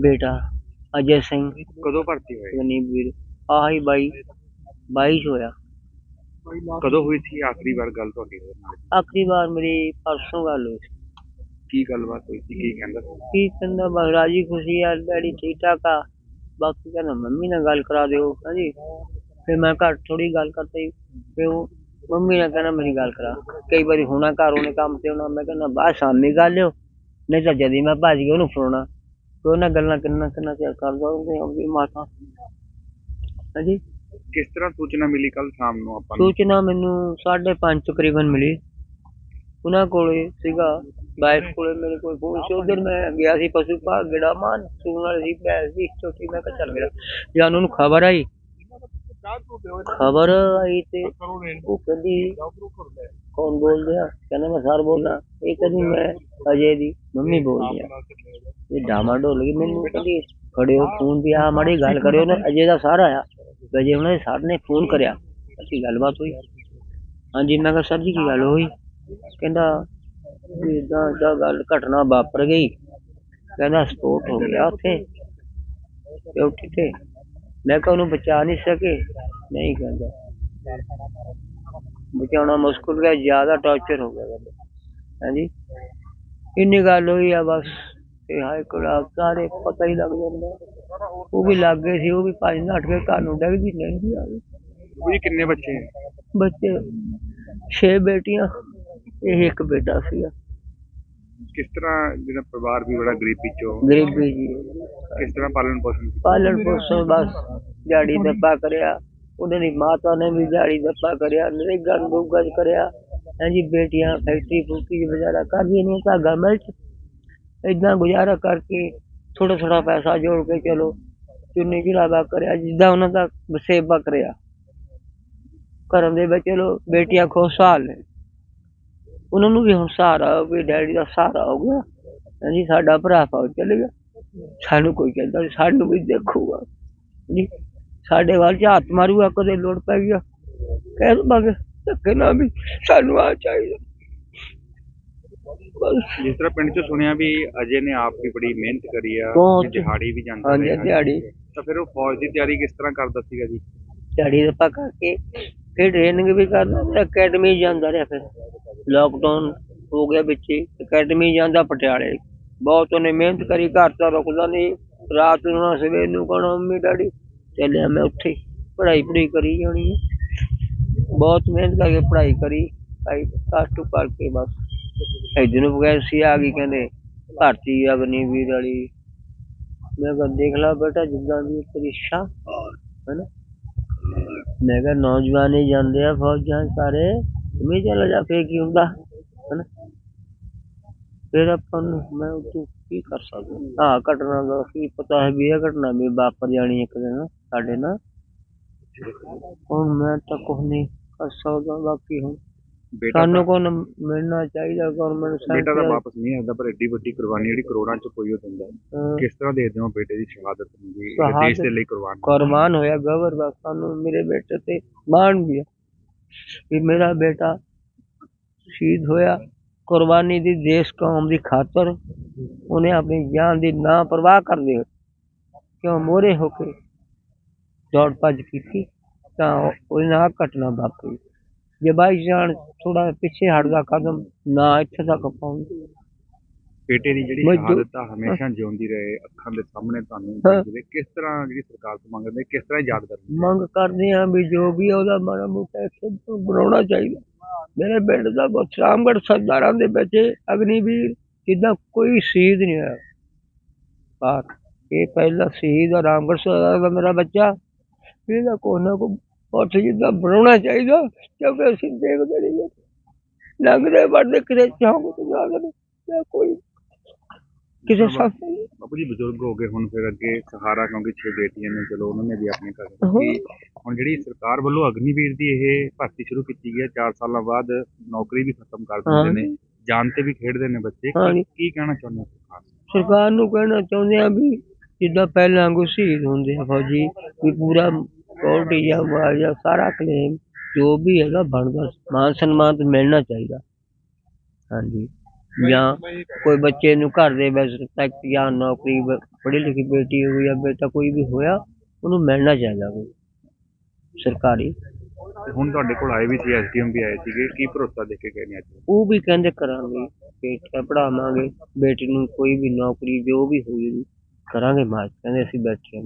ਬੇਟਾ ਅਜੇ ਸਿੰਘ। ਕਦੋਂ ਭਰਤੀ ਹੋਏ? ਗਨੀਬ ਵੀਰ ਆਹੀ ਬਾਈ ਬਾਈ 'ਚ ਹੋਇਆ। ਕਦੋਂ ਹੋਈ ਸੀ ਆਖਰੀ ਵਾਰ ਗੱਲ ਤੁਹਾਡੀ ਉਹਦੇ ਨਾਲ? ਆਖਰੀ ਵਾਰ ਮੇਰੀ ਪਰਸੋਂ ਗੱਲ ਹੋਈ ਸੀ। ਕੀ ਗੱਲਬਾਤ ਹੋਈ ਸੀ? ਕੀ ਕਹਿੰਦਾ? ਸੀ? ਕੀ ਕਹਿੰਦਾ? ਬਸ ਰਾਜੀ ਖੁਸ਼ੀ ਆ ਡੈਡੀ ਠੀਕ ਠਾਕ ਆ। ਬਾਕੀ ਕਹਿੰਦਾ ਮੰਮੀ ਨਾਲ ਗੱਲ ਕਰਾ ਦਿਓ। ਹਾਂਜੀ। ਫਿਰ ਮੈਂ ਘਰ ਥੋੜੀ ਗੱਲ ਕਰਤਾ। ਫਿਰ ਉਹ ਮੰਮੀ ਨੇ ਕਹਿਣਾ ਮੇਰੀ ਗੱਲ ਕਰਾ। ਕਈ ਵਾਰੀ ਹੋਣਾ ਘਰ ਉਹਨੇ ਕੰਮ ਤੇ ਹੋਣਾ ਮੈਂ ਕਹਿੰਦਾ ਬਾਹਰ ਸ਼ਾਮੀ ਗੱਲ ਲਿਓ। ਨਹੀਂ ਤਾਂ ਜਦੀ ਮੈਂ ਭੱਜ ਕੇ ਉਹਨੂੰ ਫੜਾਉਣਾ। ਉਹਨਾਂ ਗੱਲਾਂ ਕਿੰਨਾ ਕਿੰਨਾ ਚਿਰ ਕਰਦਾ ਉਹਨੇ ਆਪਣੀ ਮਾਤਾ। ਹਾਂਜੀ? ਕਿਸ ਤਰ੍ਹਾਂ ਸੂਚਨਾ ਮਿਲੀ ਕੱਲ ਸ਼ਾਮ ਨੂੰ ਆਪਾਂ ਨੂੰ? ਸੂਚਨਾ ਮੈਨੂੰ 5:30 ਤਕਰੀਬਨ ਮਿਲੀ। ਉਹਨਾਂ ਕੋਲੇ ਸੀਗਾ ਬਾਈਕ ਕੋਲੇ ਮੇਰੇ ਕੋਲ ਫੋਨ ਸੀ। ਉਧਰ ਮੈਂ ਗਿਆ ਸੀ ਪਸ਼ੂ ਭਾਗ ਗੇੜਾ ਮਾਨ ਸੂਣ ਵਾਲੀ ਸੀ ਭੈਣ ਸੀ ਛੋਟੀ ਮੈਂ ਕਿਹਾ ਚੱਲ ਮੇਰਾ। ਜਾਂ ਉਹਨੂੰ ਖਬਰ ਆਈ? ਖਬਰ ਆਈ ਤੇ ਉਹ ਕਹਿੰਦੀ ਕੌਣ ਬੋਲਦੇ ਆ ਕਹਿੰਦਾ ਮੈਂ ਸਰ ਬੋਲਦਾ ਇਹ ਕਹਿੰਦੀ ਮੈਂ ਅਜੇ ਦੀ ਮੰਮੀ ਬੋਲਦੀ ਆ ਇਹ ਡਾਮਾ ਡੋਲ ਗਈ। ਮੈਨੂੰ ਕਹਿੰਦੀ ਖੜਿਓ ਫੋਨ ਵੀ ਆ, ਮਾੜੀ ਗੱਲ ਕਰਿਓ ਨਾ। ਅਜੇ ਦਾ ਸਾਰ ਆਇਆ। ਅਜੇ ਉਹਨਾਂ ਸਰ ਨੇ ਫੋਨ ਕਰਿਆ। ਅਸੀਂ ਗੱਲਬਾਤ ਹੋਈ। ਹਾਂਜੀ, ਮੈਂ ਕਿਹਾ, ਸਰ ਜੀ, ਕੀ ਗੱਲ ਹੋਈ? ਕਹਿੰਦਾ ਵੀ ਏਦਾਂ ਏਦਾਂ ਗੱਲ, ਘਟਨਾ ਵਾਪਰ ਗਈ। ਕਹਿੰਦਾ, ਸਪੋਰਟ ਹੋ ਗਿਆ ਉੱਥੇ। ਤੇ ਤੇ। ਮੈਂ ਕਿਹਾ, ਉਹਨੂੰ ਬਚਾ ਨਹੀਂ ਸਕੇ? ਨਹੀਂ ਕਹਿੰਦਾ। ਬਚਾਉਣਾ ਮੁਸ਼ਕਲ ਗਿਆ ਜ਼ਿਆਦਾ ਟਾਰਚਰ ਹੋ ਗਿਆ ਹਾਂਜੀ? ਇੰਨੀ ਗੱਲ ਹੋਈ ਆ ਬਸ ਤੇ ਹਾਈ ਕੋਲਾ ਸਾਰੇ ਪਤਾ ਹੀ ਲੱਗ ਜਾਂਦਾ। ਉਹ ਵੀ ਲੱਗ ਗਏ ਸੀ ਉਹ ਵੀ ਭੱਜ ਨੱਠ ਕੇ ਘਰ ਨੂੰ ਡਿੱਗ ਗਈ ਨਹੀਂ ਵੀ ਆ ਉਹ ਜੀ ਕਿੰਨੇ ਬੱਚੇ ਹੈ? ਬੱਚੇ ਛੇ ਬੇਟੀਆਂ ਇਹ ਇੱਕ ਬੇਟਾ ਸੀਗਾ। ਕਿਸ ਤਰ੍ਹਾਂ ਜਿਹੜਾ ਪਰਿਵਾਰ ਵੀ ਬੜਾ ਗਰੀਬੀ ਚੋਂ? ਗਰੀਬੀ ਜੀ। ਕਿਸ ਤਰ੍ਹਾਂ ਪਾਲਣ ਪੋਸ਼ਣ? ਪਾਲਣ ਪੋਸ਼ਣ ਬਸ ਦਿਹਾੜੀ ਦੱਪਾ ਕਰਿਆ। ਉਹਨਾਂ ਦੀ ਮਾਤਾ ਨੇ ਵੀ ਦਿਹਾੜੀ ਦੱਪਾ ਕਰਿਆ ਨਰੇਗਾ ਨੂਗਾ ਚ ਕਰਿਆ। ਹਾਂਜੀ ਬੇਟੀਆਂ ਫੈਕਟਰੀ ਫੂਕੀ ਚ ਕਰਦੀਆਂ ਨੇ ਧਾਗਾ ਮਿਲ ਚ। ਏਦਾਂ ਗੁਜ਼ਾਰਾ ਕਰਕੇ ਥੋੜਾ ਥੋੜਾ ਪੈਸਾ ਜੋੜ ਕੇ ਚਲੋ, ਚੁੰਨੀ ਚੜਾਵਾ ਕਰਿਆ, ਜਿੱਦਾਂ ਉਹਨਾਂ ਦਾ ਵਸੇਬਾ ਕਰਿਆ। ਕਰਨ ਦੇ ਵਿੱਚ ਚਲੋ, ਬੇਟੀਆਂ ਖੁਸ਼ਹਾਲ ਨੇ। ਉਹਨਾਂ ਨੂੰ ਵੀ ਹੁਣ ਸਹਾਰਾ ਵੀ ਡੈਡੀ ਦਾ ਸਹਾਰਾ ਹੋ ਗਿਆ। ਹਾਂਜੀ ਸਾਡਾ ਭਰਾ ਫੌਜ ਚਲੇ ਗਿਆ। ਸਾਨੂੰ ਕੋਈ ਕਹਿੰਦਾ ਸਾਨੂੰ ਵੀ ਦੇਖੂਗਾ। ਜੀ ਸਾਡੇ ਵੱਲ ਹੱਥ ਮਾਰੂਗਾ ਕਦੇ ਲੋੜ ਪੈ ਗਿਆ ਕਹਿ ਦਵਾਂਗੇ ਧੱਕੇ ਨਾਲ ਵੀ ਸਾਨੂੰ ਆ ਚਾਹੀਦਾ। ਜਿਸ ਤਰ੍ਹਾਂ ਪਿੰਡ 'ਚ ਸੁਣਿਆ ਵੀ ਅਜੇ ਨੇ ਆਪ ਵੀ ਬੜੀ ਮਿਹਨਤ ਕਰੀ ਆ ਬਹੁਤ। ਦਿਹਾੜੀ ਵੀ ਜਾਂਦਾ ਹਾਂਜੀ ਰਿਹਾ। ਦਿਹਾੜੀ। ਤਾਂ ਫਿਰ ਉਹ ਫੌਜ ਦੀ ਤਿਆਰੀ ਕਿਸ ਤਰ੍ਹਾਂ ਕਰਦਾ ਸੀਗਾ ਜੀ? ਦਿਹਾੜੀ ਦੱਪਾ ਕਰਕੇ ਫਿਰ ਟ੍ਰੇਨਿੰਗ ਵੀ ਕਰਦਾ ਤੇ ਅਕੈਡਮੀ ਜਾਂਦਾ ਰਿਹਾ ਫਿਰ। ਲੋਕਡਾਊਨ ਹੋ ਗਿਆ ਵਿੱਚ ਅਕੈਡਮੀ ਜਾਂਦਾ ਪਟਿਆਲੇ। ਬਹੁਤ ਉਹਨੇ ਮਿਹਨਤ ਕਰੀ ਘਰ ਤਾਂ ਰੁਕਦਾ ਨਹੀਂ। ਰਾਤ ਨੂੰ ਨਾ ਸਵੇਰ ਨੂੰ ਕਹਣਾ ਮੰਮੀ ਡੈਡੀ। ਚੱਲਿਆ ਮੈਂ ਉੱਥੇ, ਪੜ੍ਹਾਈ ਪੜ੍ਹਾਈ ਕਰੀ ਜਾਣੀ ਹੈ ਬਹੁਤ ਮਿਹਨਤ ਕਰਕੇ ਪੜ੍ਹਾਈ ਕਰੀ, ਭਾਈ ਪਲੱਸ ਕਰਕੇ ਬਸ। ਇੱਧਰ ਬਗੈਰ ਸੀ ਆ ਗਈ ਕਹਿੰਦੇ ਭਰਤੀ ਅਗਨੀਵੀਰ ਵਾਲੀ। ਮੈਂ ਕਿਹਾ, ਦੇਖ ਲਾ ਬੇਟਾ, ਜਿੱਦਾਂ ਦੀ ਤੇਰੀ ਇੱਛਾ ਹੈਨਾ? ਮੈਂ ਕਿਹਾ, ਨੌਜਵਾਨ ਹੀ ਜਾਂਦੇ ਆ ਫੌਜਾਂ 'ਚ ਸਾਰੇ। ਤੂੰ ਚਲਾ ਜਾ, ਫੇਰ ਕੀ ਹੁੰਦਾ? ਫਿਰ ਆਪਾਂ ਨੂੰ ਮੈਂ ਤੂੰ ਕੀ ਕਰ ਸਕਦਾ? ਹਾਂ ਘਟਨਾ ਦਾ ਕੀ ਪਤਾ ਹੈ ਵੀ ਇਹ ਘਟਨਾ ਵੀ ਵਾਪਰ ਜਾਣੀ ਇੱਕ ਦਿਨ ਸਾਡੇ ਨਾਲ। ਹੁਣ ਮੈਂ ਤਾਂ ਕੁਛ ਨਹੀਂ ਕਰ ਸਕਦਾ ਬਾਕੀ ਹੁਣ ਸਾਨੂੰ ਕੋਲ ਮਿਲਣਾ ਚਾਹੀਦਾ ਗਵਰਨਮੈਂਟ ਬੇਟਾ ਤਾਂ ਵਾਪਸ ਨਹੀਂ ਆਉਂਦਾ ਪਰ ਐਡੀ ਵੱਡੀ ਕੁਰਬਾਨੀ ਜਿਹੜੀ ਕਰੋੜਾਂ 'ਚ ਕੋਈ ਹੋ ਦਿੰਦਾ। ਕਿਸ ਤਰ੍ਹਾਂ ਦੇਖਦੇ ਹੋ ਬੇਟੇ ਦੀ ਸ਼ਹਾਦਤ ਨੂੰ ਜੀ ਦੇਸ਼ ਦੇ ਲਈ ਕੁਰਬਾਨ। ਕੁਰਬਾਨ ਹੋਇਆ ਗਵਰ ਦਾ। ਸਾਨੂੰ ਮੇਰੇ ਬੇਟੇ ਤੇ ਮਾਣ ਵੀ ਕਿ ਮੇਰਾ ਬੇਟਾ ਸ਼ਹੀਦ ਹੋਇਆ। ਕੁਰਬਾਨੀ ਦੀ ਦੇਸ਼ ਕੌਮ ਦੀ ਖਾਤਰ ਉਹਨੇ ਆਪਣੀ ਜਾਨ ਦੀ ਨਾ ਪਰਵਾਹ ਕਰਦੇ ਹੋਏ ਕਿਉਂ ਮੋਰੇ ਹੋ ਕੇ ਦੌੜ ਭੱਜ ਕੀਤੀ, ਤਾਂ ਉਹਦੇ ਨਾਲ ਘਟਨਾ ਵਾਪਰੀ। ਜੇ ਬਾਈ ਜਾਨ ਥੋੜਾ ਪਿੱਛੇ ਹਟਦਾ ਕਦਮ ਨਾ ਇੱਥੇ ਤੱਕ ਪਹੁੰਚਦਾ ਬੇਟੇ ਦੀ ਜਿਹੜੀ ਸ਼ਹਾਦਤ ਆ ਹਮੇਸ਼ਾ ਜਿਉਂਦੀ ਰਹੇ ਅੱਖਾਂ ਦੇ ਸਾਹਮਣੇ ਤੁਹਾਨੂੰ ਹਾਂ। ਕਿਸ ਤਰ੍ਹਾਂ ਜਿਹੜੀ ਸਰਕਾਰ ਤੋਂ ਮੰਗਦੇ ਕਿਸ ਤਰ੍ਹਾਂ ਯਾਦ ਕਰਦੇ? ਮੰਗ ਕਰਦੇ ਹਾਂ ਵੀ ਜੋ ਵੀ ਆ ਉਹਦਾ ਮਾੜਾ ਮੋਟਾ ਤੋਂ ਬਣਾਉਣਾ ਚਾਹੀਦਾ। ਮੇਰੇ ਪਿੰਡ ਦਾ ਰਾਮਗੜ੍ਹ ਸਰਦਾਰਾਂ ਦੇ ਵਿੱਚ ਅਗਨੀਵੀਰ ਜਿੱਦਾਂ ਕੋਈ ਸ਼ਹੀਦ ਨਹੀਂ ਹੋਇਆ। ਬਾਤ ਇਹ ਪਹਿਲਾ ਸ਼ਹੀਦ ਆ ਰਾਮਗੜ੍ਹ ਸਰਦਾਰ ਦਾ ਮੇਰਾ ਬੱਚਾ। ਇਹਦਾ ਕੋਈ ਨਾ ਕੋਈ ਉੱਥੇ ਜਿੱਦਾਂ ਬਣਾਉਣਾ ਚਾਹੀਦਾ ਕਿਉਂਕਿ ਅਸੀਂ ਦੇਖਦੇ ਨਹੀਂ। ਲੰਘਦੇ ਵੜਦੇ ਕਿਤੇ ਚੌਂਕ ਤੇ ਕੋਈ ਕਿਸੇ ਨਹੀਂ ਬਾਪੂ ਜੀ ਬਜ਼ੁਰਗ ਹੋ ਗਏ ਹੁਣ ਫਿਰ ਅੱਗੇ ਸਹਾਰਾ ਕਿਉਂਕਿ ਛੇ ਬੇਟੀਆਂ ਨੇ ਚਲੋ ਉਹਨਾਂ ਨੇ ਵੀ ਆਪਣੇ ਘਰ ਹੁਣ ਜਿਹੜੀ ਸਰਕਾਰ ਵੱਲੋਂ ਅਗਨੀਵੀਰ ਦੀ ਇਹ ਭਰਤੀ ਸ਼ੁਰੂ ਕੀਤੀ ਗਈ ਹੈ 4 ਸਾਲਾਂ ਬਾਅਦ ਨੌਕਰੀ ਵੀ ਖਤਮ ਕਰ ਦਿੰਦੇ। ਨੇ ਜਾਨ ਤੇ ਵੀ ਖੇਡਦੇ ਨੇ ਬੱਚੇ। ਕੀ ਕਹਿਣਾ ਚਾਹੁੰਦੇ ਹੋ ਸਰਕਾਰ ਨੂੰ? ਸਰਕਾਰ ਨੂੰ ਕਹਿਣਾ ਚਾਹੁੰਦੇ ਆ ਵੀ ਜਿੱਦਾਂ ਪਹਿਲਾਂ ਵਾਂਗੂ ਸ਼ਹੀਦ ਹੁੰਦੇ ਆ ਫੌਜੀ ਵੀ ਪੂਰਾ ਕੋਲਟੀ ਜਾਂ ਮੁਆਵਜ਼ਾ ਸਾਰਾ ਕਲੇਮ ਜੋ ਵੀ ਹੈਗਾ ਬਣਦਾ ਮਾਨ ਸਨਮਾਨ ਤਾਂ ਮਿਲਣਾ ਚਾਹੀਦਾ। ਹਾਂਜੀ। ਜਾਂ ਕੋਈ ਬੱਚੇ ਨੂੰ ਘਰ ਦੇ ਵਿੱਚ ਰਿਸਪੈਕਟ ਜਾਂ ਨੌਕਰੀ ਪੜ੍ਹੀ ਲਿਖੀ ਬੇਟੀ ਹੋਈ ਜਾਂ ਬੇਟਾ ਕੋਈ ਵੀ ਹੋਇਆ ਉਹਨੂੰ ਮਿਲਣਾ ਚਾਹੀਦਾ ਕੋਈ ਸਰਕਾਰੀ। ਤੇ ਹੁਣ ਤੁਹਾਡੇ ਕੋਲ ਆਏ ਵੀ ਸੀ ਐਸਡੀਐਮ ਵੀ ਆਏ ਸੀਗੇ ਕੀ ਭਰੋਸਾ ਦੇ ਕੇ ਗਏ ਨੇ ਅੱਜ? ਉਹ ਵੀ ਕਹਿੰਦੇ ਕਰਾਂਗੇ ਬੇਟਾ ਪੜਾਵਾਂਗੇ ਬੇਟੀ ਨੂੰ ਕੋਈ ਵੀ ਨੌਕਰੀ ਜੋ ਵੀ ਹੋਈ ਕਰਾਂਗੇ ਮਾਰ ਕਹਿੰਦੇ ਅਸੀਂ ਬੈਠੇ ਹਾਂ